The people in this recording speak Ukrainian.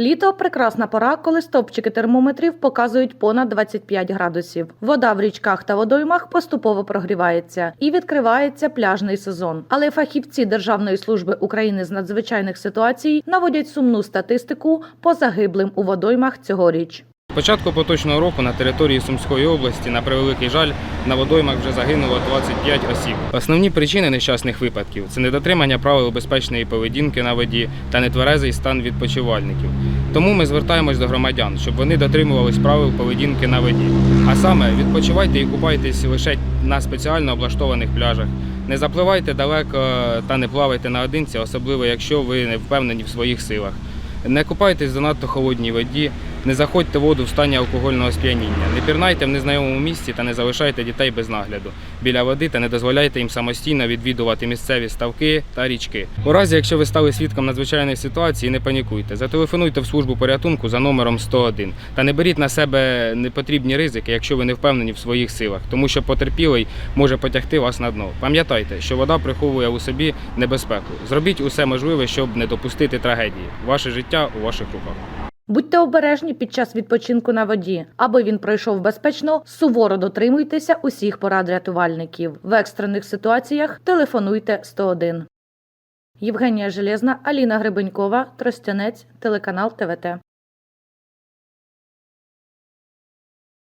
Літо прекрасна пора, коли стопчики термометрів показують понад 25 градусів. Вода в річках та водоймах поступово прогрівається і відкривається пляжний сезон. Але фахівці Державної служби України з надзвичайних ситуацій наводять сумну статистику по загиблим у водоймах цьогоріч. Початку поточного року на території Сумської області, на превеликий жаль, на водоймах вже загинуло 25 осіб. Основні причини нещасних випадків це недотримання правил безпечної поведінки на воді та нетверезий стан відпочивальників. Тому ми звертаємось до громадян, щоб вони дотримувались правил поведінки на воді. А саме відпочивайте і купайтесь лише на спеціально облаштованих пляжах. Не запливайте далеко та не плавайте наодинці, особливо якщо ви не впевнені в своїх силах. Не купайтесь занадто холодній воді, не заходьте в воду в стані алкогольного сп'яніння, не пірнайте в незнайомому місці та не залишайте дітей без нагляду біля води та не дозволяйте їм самостійно відвідувати місцеві ставки та річки. У разі, якщо ви стали свідком надзвичайної ситуації, не панікуйте. Зателефонуйте в службу порятунку за номером 101 та не беріть на себе непотрібні ризики, якщо ви не впевнені в своїх силах, тому що потерпілий може потягти вас на дно. Пам'ятайте, що вода приховує у собі небезпеку. Зробіть усе можливе, щоб не допустити трагедії. Ваше життя у ваших руках. Будьте обережні під час відпочинку на воді. Аби він пройшов безпечно, суворо дотримуйтеся усіх порад рятувальників. В екстрених ситуаціях телефонуйте 101. Євгенія Железна, Аліна Гребенькова, Тростянець, телеканал ТВТ.